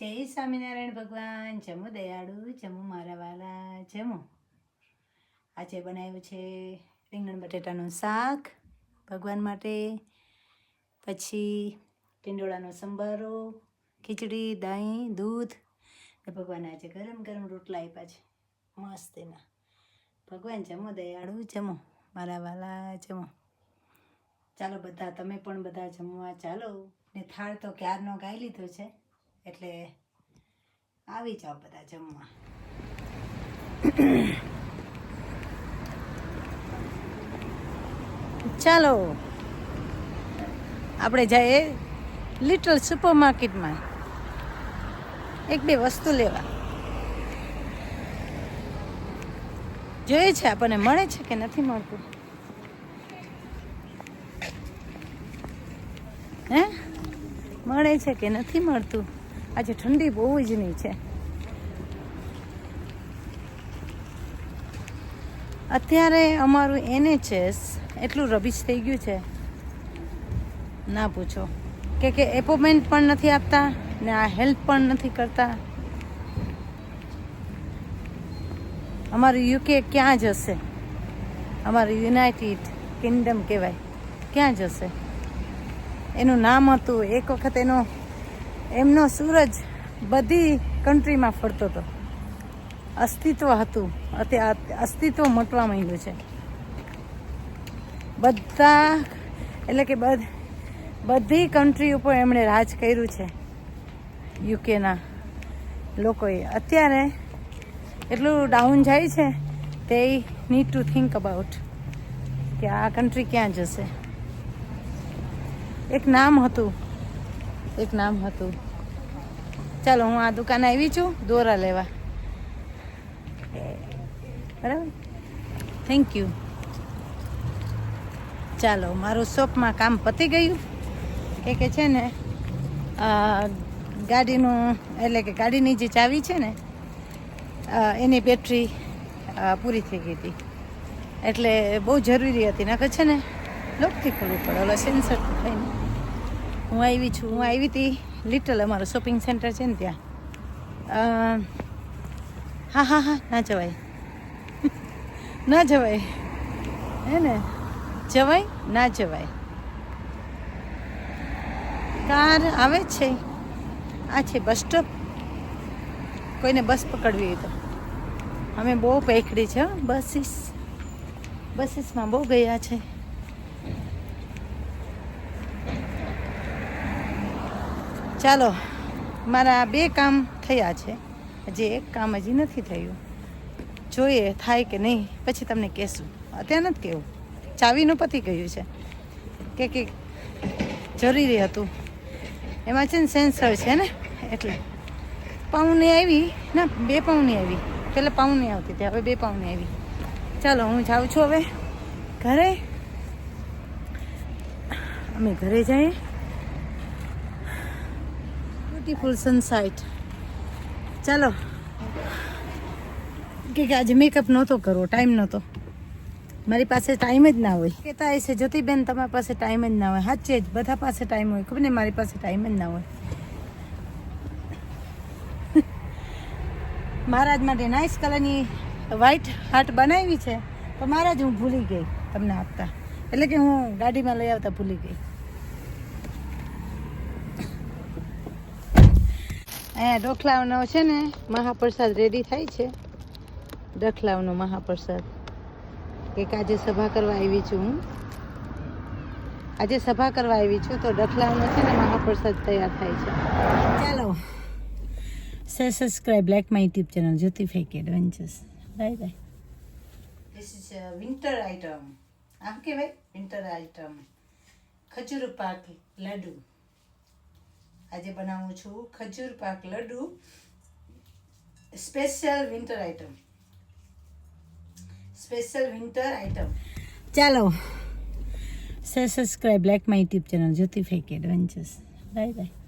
જય સ્વામિનારાયણ ભગવાન. જમો દયાળુ, જમો મારા વાલા, જમો. આજે બનાવ્યું છે રીંગણ બટેટાનું શાક. ભગવાન માટે પછી ટીંડોળાનો સંભારો, ખીચડી દહીં દૂધ. ને ભગવાન આજે ગરમ ગરમ રોટલા આપ્યા છે. મસ્ત એના. ભગવાન જમો દયાળુ, જમો મારા વાલા, જમો. ચાલો બધા, તમે પણ બધા જમવા ચાલો. ને થાળ તો ક્યારનો ગાઈ લીધો છે? એટલે આવી જાઓ બધા જમવા. ચાલો. આપણે જઈએ લિટલ સુપર માર્કેટમાં એક બે વસ્તુ લેવા. જોઈએ છે આપણને મળે છે કે નથી મળતું? હે? મળે છે કે નથી મળતું? આજે ઠંડી બહુ જ નહીં છે. અત્યારે અમારું એનએચએસ એટલું રબીશ થઈ ગયું છે. ના પૂછો. કે કે એપોઇન્ટમેન્ટ પણ નથી આપતા ને આ હેલ્પ પણ નથી કરતા. અમારું યુકે ક્યાં જશે? અમારું યુનાઇટેડ કિંગડમ કહેવાય. ક્યાં જશે? એનું નામ હતું એક વખત એનો એમનો સૂરજ બધી કન્ટ્રીમાં ફરતો હતો. અસ્તિત્વ હતું. અત્યારે અસ્તિત્વ મટવા માંડ્યું છે. બધા એટલે કે બધી કન્ટ્રી ઉપર એમણે રાજ કર્યું છે. યુકેના લોકોએ. અત્યારે એટલું ડાઉન જાય છે તે નીડ ટુ થિંક અબાઉટ કે આ કન્ટ્રી ક્યાં જશે. એક નામ હતું એક નામ હતું. ચાલો, હું આ દુકાને આવી છું. દોરા લેવા. બરાબર? થેન્ક યુ ચાલો, મારું શોપમાં કામ પતી ગયું. કે કે છે ને ગાડીનું, એટલે કે ગાડીની જે ચાવી છે ને એની બેટરી પૂરી થઈ ગઈ હતી. એટલે બહુ જરૂરી હતી. નકર છે ને લોકથી ખોલવું પડે. ઓલા સેન્સર થઈને હું આવી છું. હું આવી હતી લિટલ અમારું શોપિંગ સેન્ટર છે ને ત્યાં. હા હા હા, ના જવાય. ના જવાય. હે ને? જવાય? ના જવાય. કાર આવે છે. આ છે બસ સ્ટોપ કોઈને બસ પકડવી હોય તો. અમે બહુ પેકડી છે બસીસ બસીસમાં બહુ ગયા છે. ચાલો, મારા બે કામ થયા છે. હજી એક કામ હજી નથી થયું. જોઈએ થાય કે નહીં, પછી તમને કહેશું. અત્યારે નથી કહેવું. ચાવીનું પતી ગયું છે. કે કે જરૂરી હતું. એમાં છે ને સેન્સર છે ને, એટલે પાઉની આવી, ના, બે પાઉની આવી. પહેલાં પાઉની આવતી હતી, હવે બે પાઉની આવી. ચાલો, હું જાઉં છું હવે. ઘરે. અમે ઘરે જઈએ. Beautiful sunset. ચાલો. કે આજે મેકઅપ નહોતો કરવો ટાઈમ નહોતો. મારી પાસે ટાઈમ જ ના હોય. કહેતા હશે જ્યોતિબેન, તમારી પાસે ટાઈમ જ ના હોય. સાચે જ, બધા પાસે ટાઈમ હોય. ખબર ને, મારી પાસે ટાઈમ જ ના હોય. મહારાજ માટે નાઇસ કલરની વ્હાઈટ હાર્ટ બનાવી છે, તો મહારાજ હું ભૂલી ગઈ તમને આપતા. એટલે કે હું ગાડીમાં લઈ આવતા ભૂલી ગઈ. અહીંયા ડોખલાવનો છે ને મહાપ્રસાદ રેડી થાય છે. ડખલાવનો મહાપ્રસાદ. એક આજે સભા કરવા આવી છું હું. આજે સભા કરવા આવી છું તો ડખલાવનો છે ને મહાપ્રસાદ તૈયાર થાય છે. ચાલો. Say subscribe like my YouTube channel Jyoti fake adventures bye bye this is winter item આમ કહેવાય વિન્ટર આઇટમ ખજૂર પાક લડ્ડુ આજે બનાવું છું ખજૂર પાક laddu special winter item special winter item ચાલો. Say subscribe like my YouTube channel Jyoti fake adventures bye bye